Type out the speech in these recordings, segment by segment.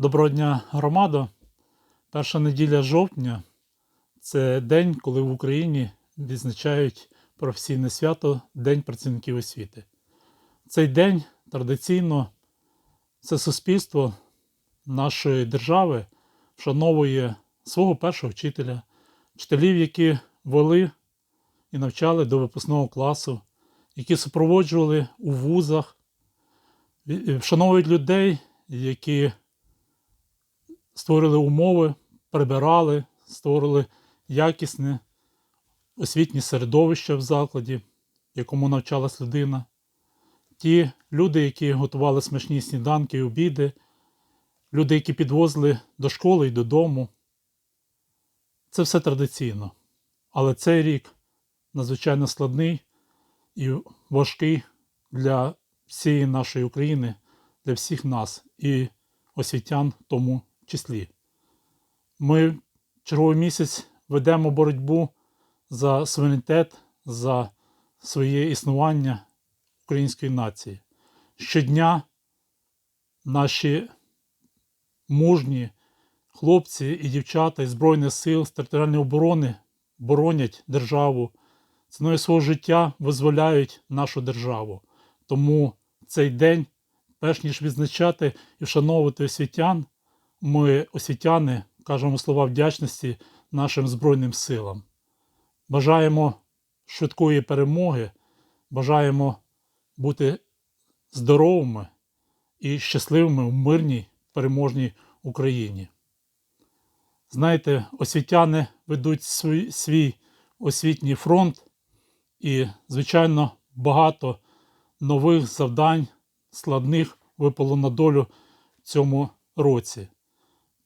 Доброго дня, громадо. Перша неділя жовтня це день, коли в Україні відзначають професійне свято День працівників освіти. Цей день традиційно це суспільство нашої держави вшановує свого першого вчителя, вчителів, які вели і навчали до випускного класу, які супроводжували у вузах, вшановують людей, які створили умови, прибирали, створили якісне освітнє середовище в закладі, якому навчалась людина. Ті люди, які готували смачні сніданки і обіди, люди, які підвозили до школи і додому. Це все традиційно. Але цей рік надзвичайно складний і важкий для всієї нашої України, для всіх нас і освітян тому числі. Ми черговий місяць ведемо боротьбу за суверенітет, за своє існування української нації. Щодня наші мужні хлопці і дівчата із Збройних сил з територіальної оборони боронять державу, ціною свого життя визволяють нашу державу. Тому цей день, перш ніж відзначати і вшановувати освітян, ми, освітяни, кажемо слова вдячності нашим Збройним силам. Бажаємо швидкої перемоги, бажаємо бути здоровими і щасливими в мирній переможній Україні. Знаєте, освітяни ведуть свій, свій освітній фронт, і, звичайно, багато нових завдань, складних випало на долю в цьому році.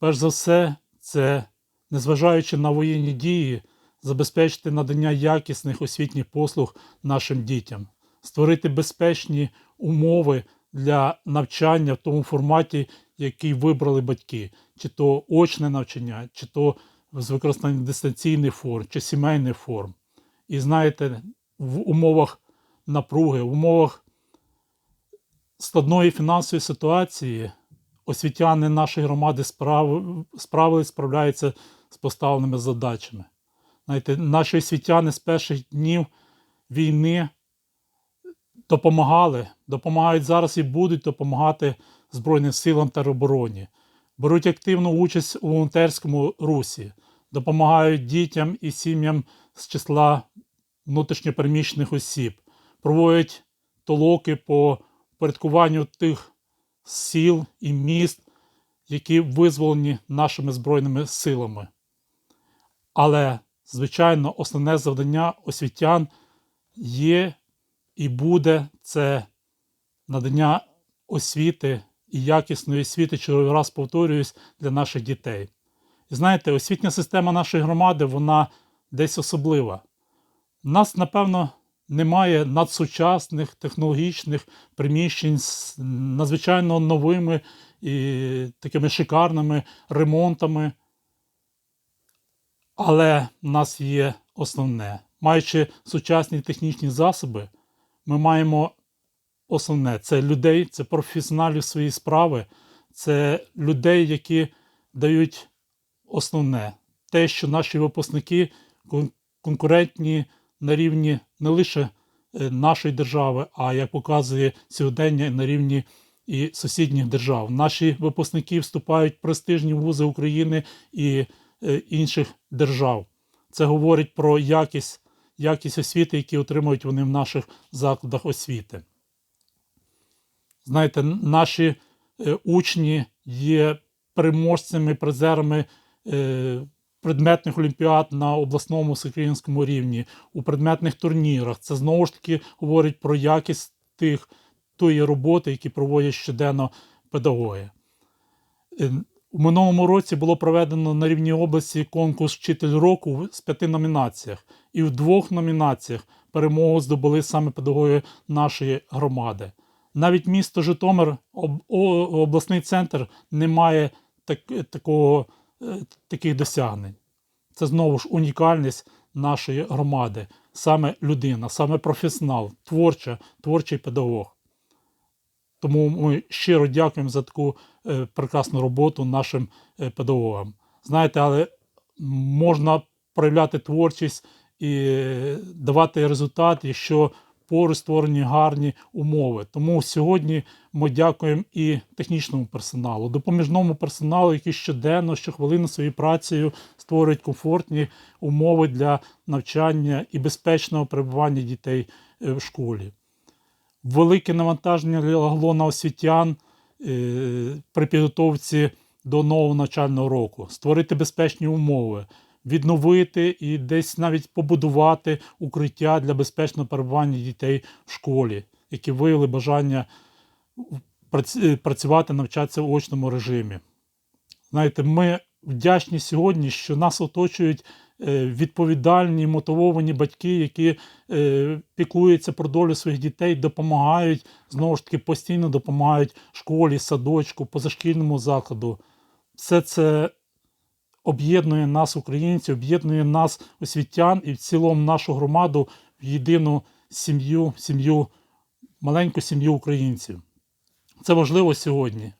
Перш за все, це, незважаючи на воєнні дії, забезпечити надання якісних освітніх послуг нашим дітям, створити безпечні умови для навчання в тому форматі, який вибрали батьки, чи то очне навчання, чи то з використанням дистанційних форм, чи сімейних форм. І знаєте, в умовах напруги, в умовах складної фінансової ситуації освітяни нашої громади справ... справились, справляються з поставленими задачами. Знаєте, наші освітяни з перших днів війни допомагали, допомагають зараз і будуть допомагати Збройним силам та обороні, беруть активну участь у волонтерському русі, допомагають дітям і сім'ям з числа внутрішньопереміщених осіб, проводять толоки по порядкуванню тих сіл і міст, які визволені нашими Збройними силами. Але, звичайно, основне завдання освітян є і буде це надання освіти і якісної освіти, черговий раз повторююсь, для наших дітей. І знаєте, освітня система нашої громади, вона десь особлива. У нас, напевно, немає надсучасних технологічних приміщень з надзвичайно новими і такими шикарними ремонтами. Але в нас є основне. Маючи сучасні технічні засоби, ми маємо основне це людей, це професіоналів своєї справи, це людей, які дають основне те, що наші випускники конкурентні на рівні не лише е, нашої держави, а як показує сьогодення на рівні і сусідніх держав. Наші випускники вступають в престижні вузи України і е, інших держав. Це говорить про якість, якість освіти, які отримують вони в наших закладах освіти. Знаєте, наші е, учні є переможцями, призерами предметних олімпіад на обласному всеукраїнському рівні, у предметних турнірах. Це знову ж таки говорить про якість тих, тої роботи, які проводять щоденно педагоги. Е, У минулому році було проведено на рівні області конкурс Вчитель року з п'яти номінаціях. І в двох номінаціях перемогу здобули саме педагоги нашої громади. Навіть місто Житомир, обласний центр, не має так, такого, таких досягнень. Це знову ж унікальність нашої громади. Саме людина, саме професіонал, творча, творчий педагог. Тому ми щиро дякуємо за таку е, прекрасну роботу нашим е, педагогам. Знаєте, але можна проявляти творчість і е, давати результат, якщо поруч створені гарні умови. Тому сьогодні ми дякуємо і технічному персоналу, допоміжному персоналу, який щоденно, щохвилини своєю працею створюють комфортні умови для навчання і безпечного перебування дітей е, в школі. Велике навантаження лягло на освітян е, при підготовці до нового навчального року, створити безпечні умови, відновити і десь навіть побудувати укриття для безпечного перебування дітей в школі, які виявили бажання працювати, навчатися в очному режимі. Знаєте, ми вдячні сьогодні, що нас оточують е, відповідальні, мотивовані батьки, які е, піклуються про долю своїх дітей, допомагають знову ж таки постійно допомагають школі, садочку, позашкільному закладу. Все це об'єднує нас, українців, об'єднує нас, освітян і в цілому нашу громаду в єдину сім'ю, сім'ю, маленьку сім'ю українців. Це важливо сьогодні.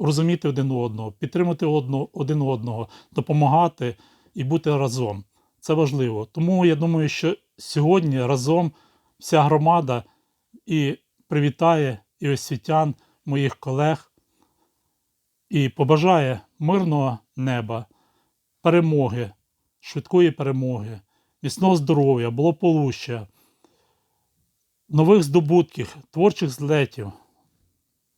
Розуміти один одного, підтримати один одного, допомагати і бути разом. Це важливо. Тому я думаю, що сьогодні разом вся громада і привітає і освітян, моїх колег, і побажає мирного неба, перемоги, швидкої перемоги, міцного здоров'я, благополуччя, нових здобутків, творчих злетів.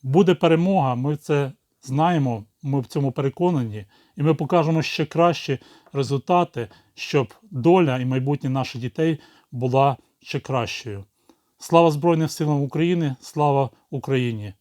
Буде перемога, ми це знаємо, ми в цьому переконані, і ми покажемо ще кращі результати, щоб доля і майбутнє наших дітей була ще кращою. Слава Збройним силам України, слава Україні!